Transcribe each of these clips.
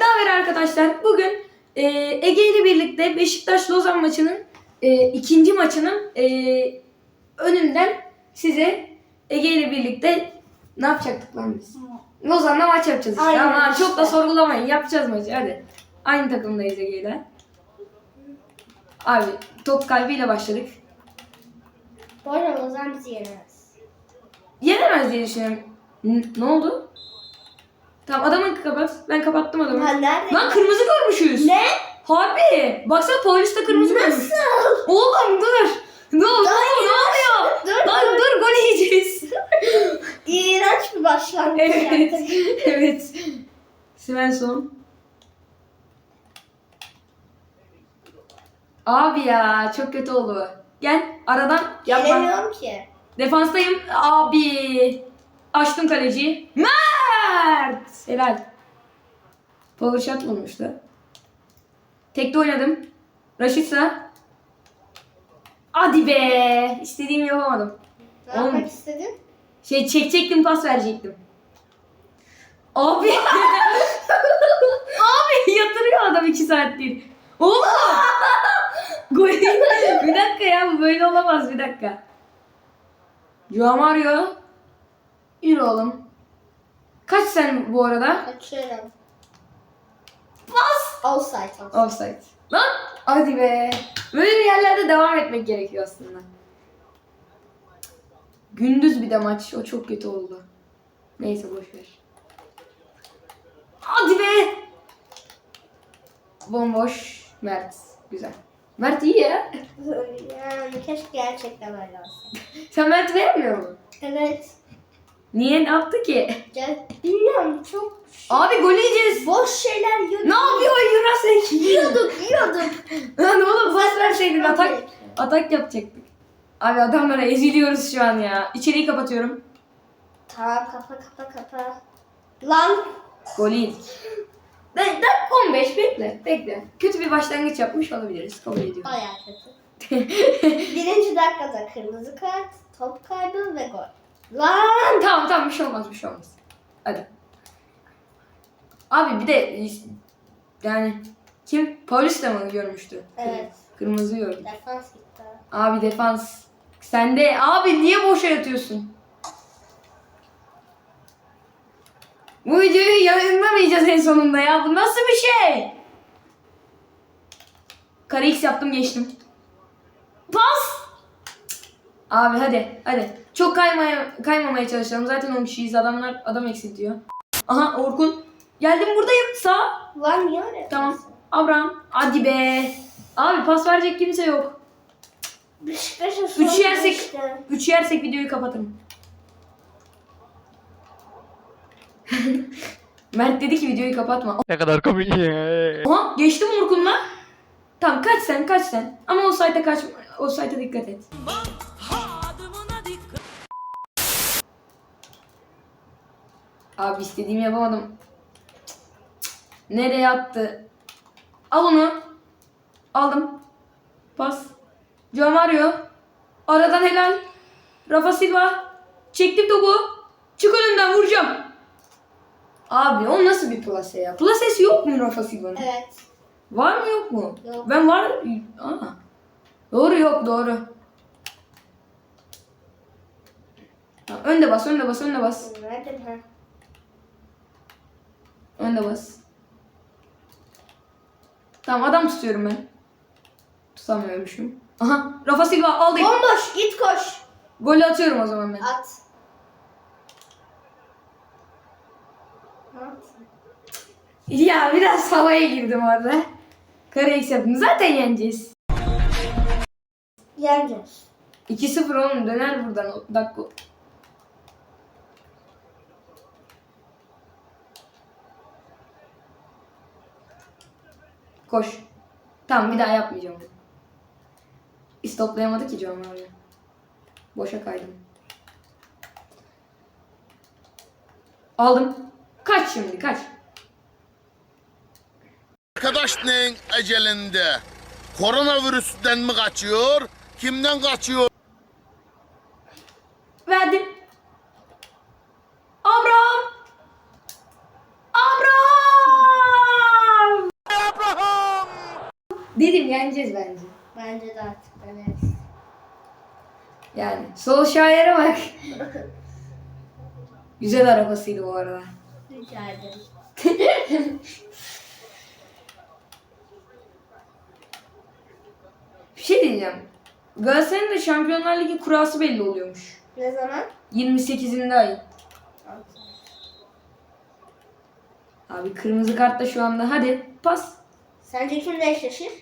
daha ver arkadaşlar. Bugün e, Ege ile birlikte Beşiktaş Lozan maçının e, ikinci maçının e, önünden size Ege ile birlikte ne yapacaktık lan biz? Lozan'la maç yapacağız işte. Aynen Ama işte. çok da sorgulamayın. Yapacağız maçı hadi. Aynı takımdayız Ege ile. Abi top kalbiyle başladık. Bu arada Ozan bizi yenemez. Yenemez diye düşünüyorum. N- ne oldu? Tamam adamı kapat. Ben kapattım adamı. Lan nerede? Lan kırmızı görmüşüz. Ne? Harbi. Baksana polis de kırmızı görmüş. Nasıl? Oğlum dur. Ne, oluyor? ne oluyor? Dur Lan dur. dur gol yiyeceğiz. İğrenç bir başlangıç evet. yaptık. evet. Svensson. Abi ya çok kötü oldu. Gel aradan yapma. Gelemiyorum ki. Defanstayım. Abi. Açtım kaleciyi. Mert. Helal. Power shot vurmuştu. Tekte oynadım. Raşitsa. Hadi be. İstediğimi yapamadım. Ne Oğlum. yapmak istedin? Şey çekecektim pas verecektim. Abi. Abi yatırıyor adam iki saattir. Oğlum. Gol. bir dakika ya bu böyle olamaz bir dakika. Joao Mario. Yürü oğlum. Kaç sen bu arada? Açıyorum. Pas. Offside. offside. Offside. Lan. Hadi be. Böyle bir yerlerde devam etmek gerekiyor aslında. Gündüz bir de maç. O çok kötü oldu. Neyse boş ver. Hadi be. Bomboş. Mert. Güzel. Mert iyi ya. Yani keşke gerçekten öyle olsa. Sen Mert beğenmiyor musun? Evet. Niye ne yaptı ki? Gel. Bilmiyorum çok Abi gol yiyeceğiz. boş şeyler yiyorduk. Ne yapıyor Yunus Yiyorduk yiyorduk. Lan oğlum pas verseydin atak atak yapacaktık. Abi adamlara eziliyoruz şu an ya. İçeriği kapatıyorum. Tamam kapa kapa kapa. Lan. Gol yedik. Ben, dakika 15 bekle bekle. Kötü bir başlangıç yapmış olabiliriz. Kabul ediyorum. Baya kötü. Birinci dakikada kırmızı kart, top kaybı ve gol. Lan. tamam tamam bir şey olmaz bir şey olmaz. Hadi. Abi bir de yani kim? Polis de mi görmüştü? Evet. Kırmızı gördüm. Defans gitti. Abi defans. Sen de abi niye boşa yatıyorsun? Bu videoyu yayınlamayacağız en sonunda ya. Bu nasıl bir şey? Kare X yaptım geçtim. Pas! Abi hadi hadi. Çok kaymaya, kaymamaya çalışalım. Zaten 10 kişiyiz. Adamlar adam eksiltiyor. Aha Orkun. Geldim buradayım. Sağ. Lan niye öyle Tamam. Abraham. Hadi be. Abi pas verecek kimse yok. Beşiktaş'ın Üç yersek, işte. üç yersek videoyu kapatırım. Mert dedi ki videoyu kapatma. Ne kadar komik. Aha geçtim Orkun'la. Tamam kaç sen kaç sen. Ama o sayta kaç o sayta dikkat et. Abi istediğimi yapamadım. Cık, cık. Nereye attı? Al onu. Aldım. Pas. Joao Mario. Aradan helal. Rafa Silva. Çektim topu. Çık önümden vuracağım. Abi o nasıl bir plase ya? Plasesi yok mu Rafa Silva'nın? Evet. Var mı yok mu? Yok. Ben var. Aa. Doğru yok doğru. Ha, önde bas, önde bas, önde bas. Nerede ha? Önde bas. Tamam adam tutuyorum ben. Tutamıyormuşum. Aha Rafa Silva aldık. Bomboş git koş. Golü atıyorum o zaman ben. At. At. Ya biraz havaya girdim orada. Kare X yaptım. Zaten yeneceğiz. Yeneceğiz. 2-0 oğlum döner buradan dakika. Koş. Tamam bir daha yapmayacağım. İstoplayamadı ki John Mario. Boşa kaydım. Aldım. Kaç şimdi kaç. Arkadaşının ecelinde koronavirüsten mi kaçıyor, kimden kaçıyor? Verdim. Abraham. Abraham. Yeneceğiz bence. Bence de artık evet. Yani sol şaire bak. Güzel arabasıydı bu arada. Rica ederim. Bir şey diyeceğim. Galatasaray'ın da Şampiyonlar Ligi kurası belli oluyormuş. Ne zaman? 28'inde ayın. Abi kırmızı kart da şu anda. Hadi pas. Sence kimle eşleşir?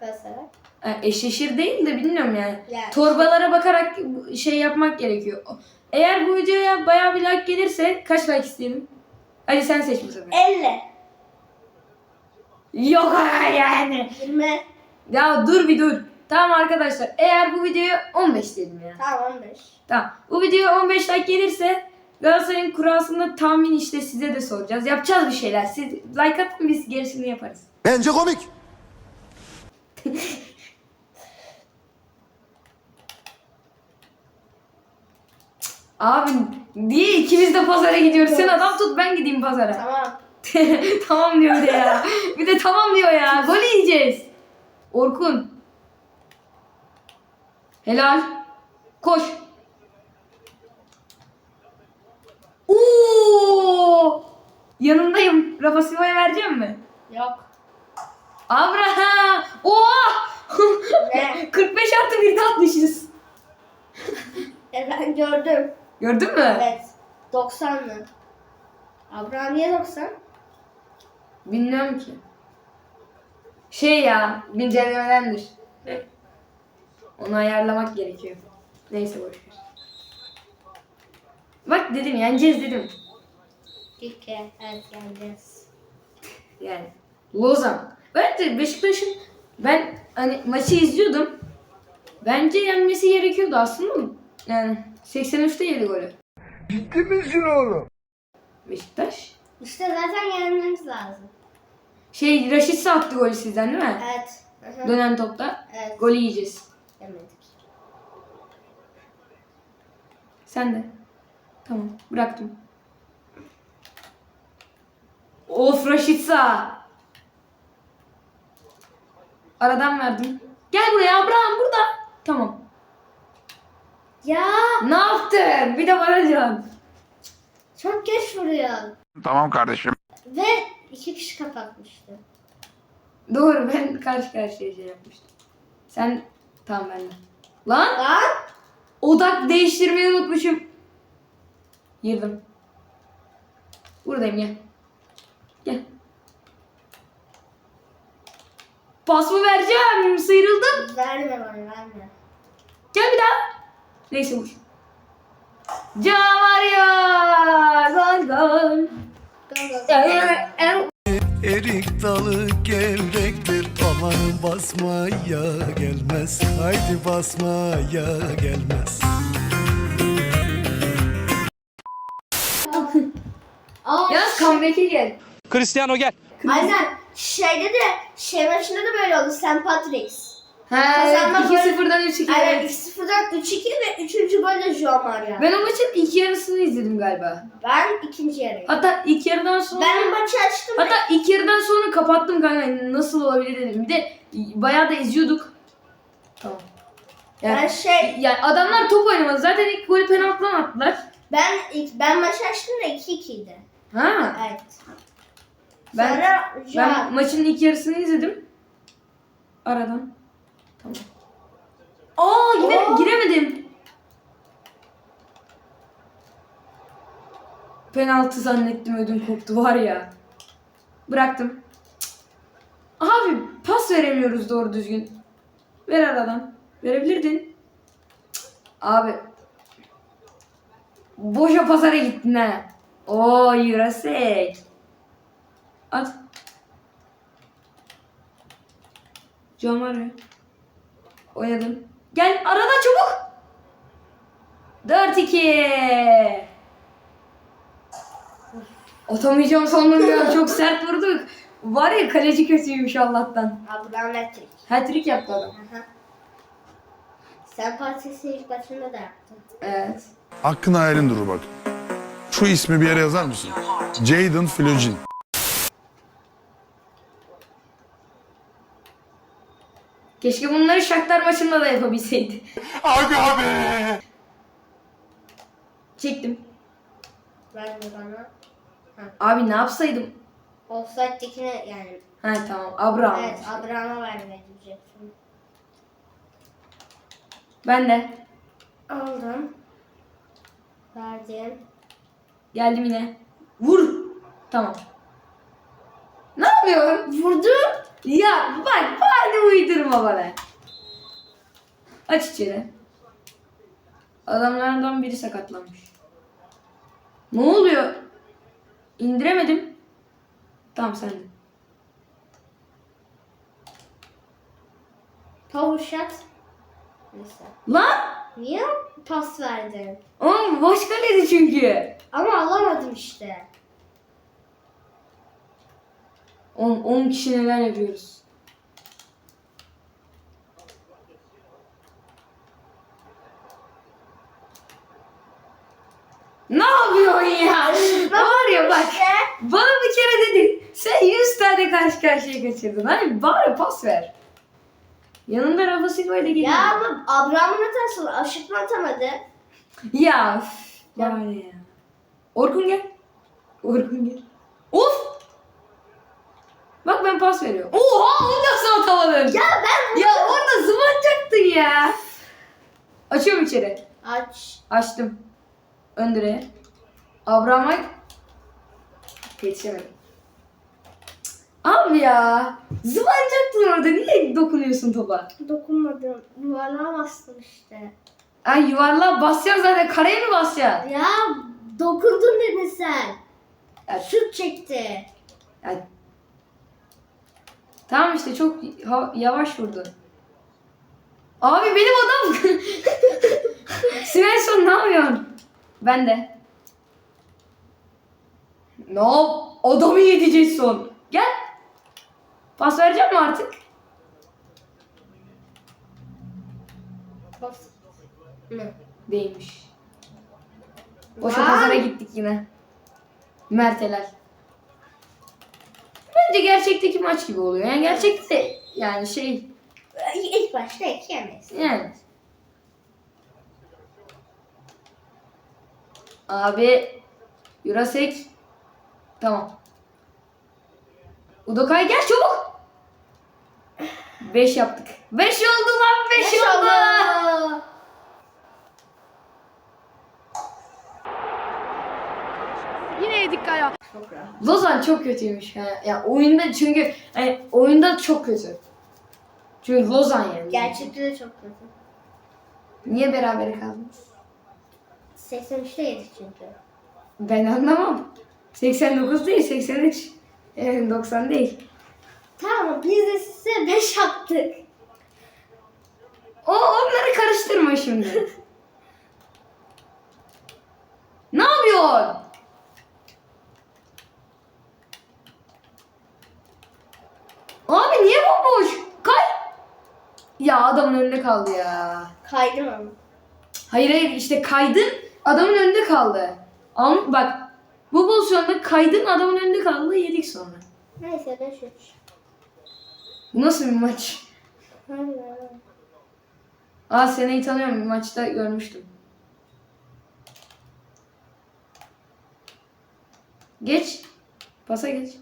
Galatasaray. Eşleşir değil de bilmiyorum yani. Yani. Torbalara bakarak şey yapmak gerekiyor. Eğer bu videoya bayağı bir like gelirse kaç like isteyelim? Hadi sen seç bu sefer. 50. Yok yani. 20. Ya dur bir dur. Tamam arkadaşlar eğer bu videoya 15 dedim ya. Tamam 15. Tamam. Bu videoya 15 like gelirse Galatasaray'ın kurasında tahmin işte size de soracağız. Yapacağız bir şeyler. Siz like atın biz gerisini yaparız. Bence komik. Abi diye ikimiz de pazara gidiyoruz. Sen adam tut ben gideyim pazara. Tamam. tamam diyor bir de ya. Bir de tamam diyor ya. Gol yiyeceğiz. Orkun. Helal. Koş. Oo! Yanındayım. Rafa Silva'ya vereceğim mi? Yok. Abraham. Oha! Ne? 45 artı 1'de atmışız. E ben gördüm. Gördün mü? Evet. 90 mı? Abraham niye 90? Bilmiyorum ki. Şey ya, güncellemedendir. Onu ayarlamak gerekiyor. Neyse boş ver. Bak dedim yeneceğiz dedim. İki. Evet geleceğiz. Yani Lozan. Bence Beşiktaş'ın ben hani maçı izliyordum. Bence yenmesi gerekiyordu aslında. Yani 83'te yedi golü. Ciddi misin oğlum? Beşiktaş. İşte zaten yenmemiz lazım. Şey Raşit attı golü sizden değil mi? Evet. Aha. Dönen topta. Evet. Golü yiyeceğiz. Yemedik. Sen de. Tamam bıraktım. Of Raşitsa. Aradan verdim. Gel buraya Abraham burada. Tamam. Ya Ne yaptın? Bir de bana diyorsun. çok geç vuruyor. Tamam kardeşim. Ve iki kişi kapatmıştı. Doğru ben karşı karşıya şey yapmıştım. Sen tamam ben de. Lan Lan odak değiştirmeyi unutmuşum. Girdim. Buradayım gel. Gel. Pas mı vereceğim? Sıyrıldım. verme bana verme. Gel bir daha. Neyse vur. Camario. Gol gol. Go, go, go. Erik dalı gevrektir aman basmaya gelmez Haydi basmaya gelmez Aa, Yalnız comeback'e gel. Cristiano gel. Aynen. Şeyde de şey maçında da böyle oldu. St. Patrick's. Ha, Kazanma 2-0'dan 3-2. Aynen evet. 2-0'dan 3-2 ve 3. gol de Joao Mario. Ben o maçın ilk yarısını izledim galiba. Ben ikinci yarı. Hatta ilk yarıdan sonra... Ben maçı açtım ve Hatta ilk yarıdan sonra kapattım kanka. Nasıl olabilir dedim. Bir de bayağı da izliyorduk. Tamam. Yani, ben şey yani adamlar top oynamadı. Zaten ilk golü penaltıdan attılar. ben ilk ben maçı açtım da 2-2'ydi. Ha. Evet. Ben, Sonra ben maçın ilk yarısını izledim. Aradan. Tamam. Aa gire- Oo. giremedim. Penaltı zannettim ödüm koptu var ya. Bıraktım. Cık. Abi pas veremiyoruz doğru düzgün. Ver aradan. Verebilirdin. Cık. Abi. Boşa pazara gittin ha. Oo yürasek. At. Cam arıyor. Oynadım. Gel arada çabuk. 4-2. Atamayacağım sandım ya. Çok sert vurduk. Var ya kaleci kötüymüş Allah'tan. Abraham Patrick. Hat-trick yaptı adam. Aha. St. Patrick's'i ilk başında da yaptın. Evet. Hakkın hayalin durur bak. Şu ismi bir yere yazar mısın? Jadon Flojin. Keşke bunları Shakhtar maçında da yapabilseydi. Abi abi. Çektim. Ver de bana. Abi ne yapsaydım? Offside'dekine yani. Ha tamam. Abraham. Evet Abraham'a diyeceksin. Ben de. Aldım. Verdim. Geldim yine. Vur. Tamam. Ne yapıyorsun? Vurdum. Ya bak bari uydurma bana. Aç içeri. Adamlardan biri sakatlanmış. Ne oluyor? İndiremedim. Tamam sen shot. Neyse. Lan! Niye pas verdin? Oğlum boş kaledi çünkü. Ama alamadım işte. 10 10 kişi neler yapıyoruz. Ne yapıyorsun ya? Var ya bak. Bana bir kere dedin. Sen 100 tane karşı karşıya kaçırdın. Hani bari pas ver. Yanında Rafa Silva'yla geliyor. Ya ama Abraham'ın hatası aşıkma atamadı. Ya. üf, Bari ya. Orkun gel. Orkun gel. Of. Bak ben pas veriyorum. Oha onu nasıl atamadın? Ya ben Ya orada zıvanacaktın ya. Açıyorum içeri. Aç. Açtım. Ön direğe. Abraham'a yetişemedim. Abi ya. Zıvanacaktın orada. Niye dokunuyorsun topa? Dokunmadım. Yuvarlığa bastım işte. Ay yuvarlığa basacaksın zaten. Kareye mi basacaksın? Ya dokundun dedin sen. Ya, Şut çekti. ya. Tamam işte çok yavaş vurdu. Abi benim adam. Svensson ne yapıyorsun? Ben de. Ne yap? Adamı yedi son. Gel. Pas vereceğim mi artık? Bas. Ne? Değilmiş. Boşa pazara gittik yine. Mert helal. Bence gerçekteki maç gibi oluyor. Yani gerçekte de yani şey İlk başta ekemeyiz. yani. Abi Jurasek tamam. Udokay gel çabuk. 5 yaptık. 5 oldu lan 5 oldu. Yine yedik galiba. Çok rahat. Lozan çok kötüymüş. Ha. Ya oyunda çünkü hani oyunda çok kötü. Çünkü Lozan yani. Gerçekte de çok kötü. Niye beraber kaldınız? 83'te yedik çünkü. Ben anlamam. 89 değil 83. Evet 90 değil. Tamam biz de size 5 attık. O onları karıştırma şimdi. ne yapıyorsun? Abi niye bomboş? Kay. Ya adamın önünde kaldı ya. Kaydım ama. Hayır hayır işte kaydın adamın önünde kaldı. Al, bak bu pozisyonda kaydın adamın önünde kaldı yedik sonra. Neyse 5 3. Bu nasıl bir maç? Aa seneyi tanıyorum maçta görmüştüm. Geç. Pasa geç.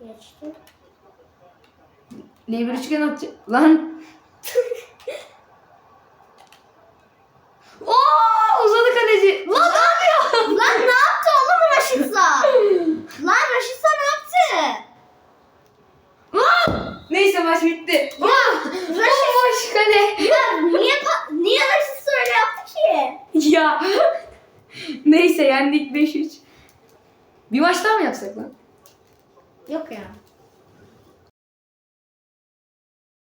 Geçtim. L1 üçgen atacak. Lan. Oo uzadı kaleci. Lan ne yapıyor? Lan ne yaptı oğlum Raşitsa? Lan Raşitsa ne yaptı? Lan. Neyse maç bitti. Ya Bomboş kale. Ya niye pa- niye Raşitsa öyle yaptı ki? ya. Neyse yendik 5-3. Bir maç daha mı yapsak lan? Yok ya.